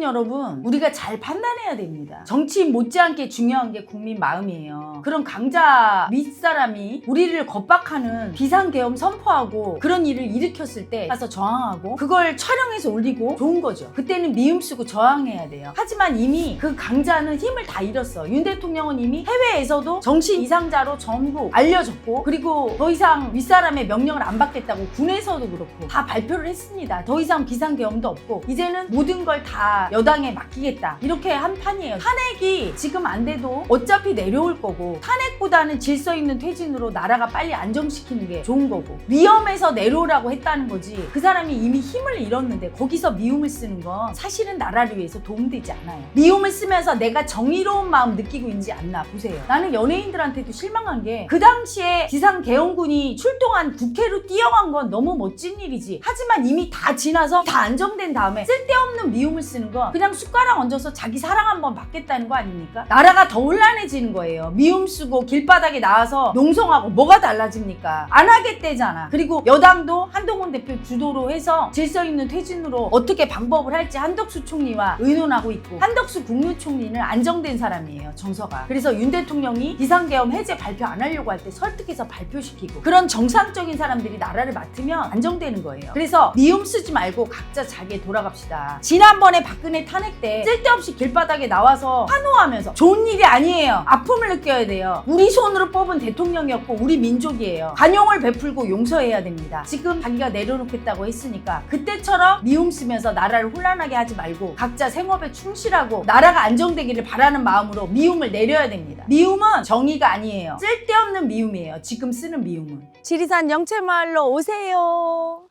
국민 여러분, 우리가 잘 판단해야 됩니다. 정치인 못지않게 중요한 게 국민 마음이에요. 그런 강자 윗사람이 우리를 겁박하는 비상계엄 선포하고 그런 일을 일으켰을 때 가서 저항하고 그걸 촬영해서 올리고 좋은 거죠. 그때는 미움 쓰고 저항해야 돼요. 하지만 이미 그 강자는 힘을 다 잃었어. 윤 대통령은 이미 해외에서도 정신 이상자로 전부 알려졌고 그리고 더 이상 윗사람의 명령을 안 받겠다고 군에서도 그렇고 다 발표를 했습니다. 더 이상 비상계엄도 없고 이제는 모든 걸 다 여당에 맡기겠다. 이렇게 한 판이에요. 탄핵이 지금 안 돼도 어차피 내려올 거고 탄핵보다는 질서 있는 퇴진으로 나라가 빨리 안정시키는 게 좋은 거고 위험해서 내려오라고 했다는 거지 그 사람이 이미 힘을 잃었는데 거기서 미움을 쓰는 건 사실은 나라를 위해서 도움되지 않아요. 미움을 쓰면서 내가 정의로운 마음 느끼고 있는지 않나 보세요. 나는 연예인들한테도 실망한 게 그 당시에 비상계엄군이 출동한 국회로 뛰어간 건 너무 멋진 일이지. 하지만 이미 다 지나서 다 안정된 다음에 쓸데없는 미움을 쓰는 건 그냥 숟가락 얹어서 자기 사랑 한번 받겠다는 거 아닙니까? 나라가 더 혼란해지는 거예요. 미움 쓰고 길바닥에 나와서 농성하고 뭐가 달라집니까? 안 하겠대잖아. 그리고 여당도 한동훈 대표 주도로 해서 질서 있는 퇴진으로 어떻게 방법을 할지 한덕수 총리와 의논하고 있고 한덕수 국무총리는 안정된 사람이에요. 정서가. 그래서 윤 대통령이 비상계엄 해제 발표 안 하려고 할 때 설득해서 발표시키고 그런 정상적인 사람들이 나라를 맡으면 안정되는 거예요. 그래서 미움 쓰지 말고 각자 자기에 돌아갑시다. 지난번에 박근혜 탄핵 때 쓸데없이 길바닥에 나와서 환호하면서 좋은 일이 아니에요. 아픔을 느껴야 돼요. 우리 손으로 뽑은 대통령이었고 우리 민족이에요. 관용을 베풀고 용서해야 됩니다. 지금 자기가 내려놓겠다고 했으니까 그때처럼 미움 쓰면서 나라를 혼란하게 하지 말고 각자 생업에 충실하고 나라가 안정되기를 바라는 마음으로 미움을 내려야 됩니다. 미움은 정의가 아니에요. 쓸데없는 미움이에요. 지금 쓰는 미움은. 지리산 영채마을로 오세요.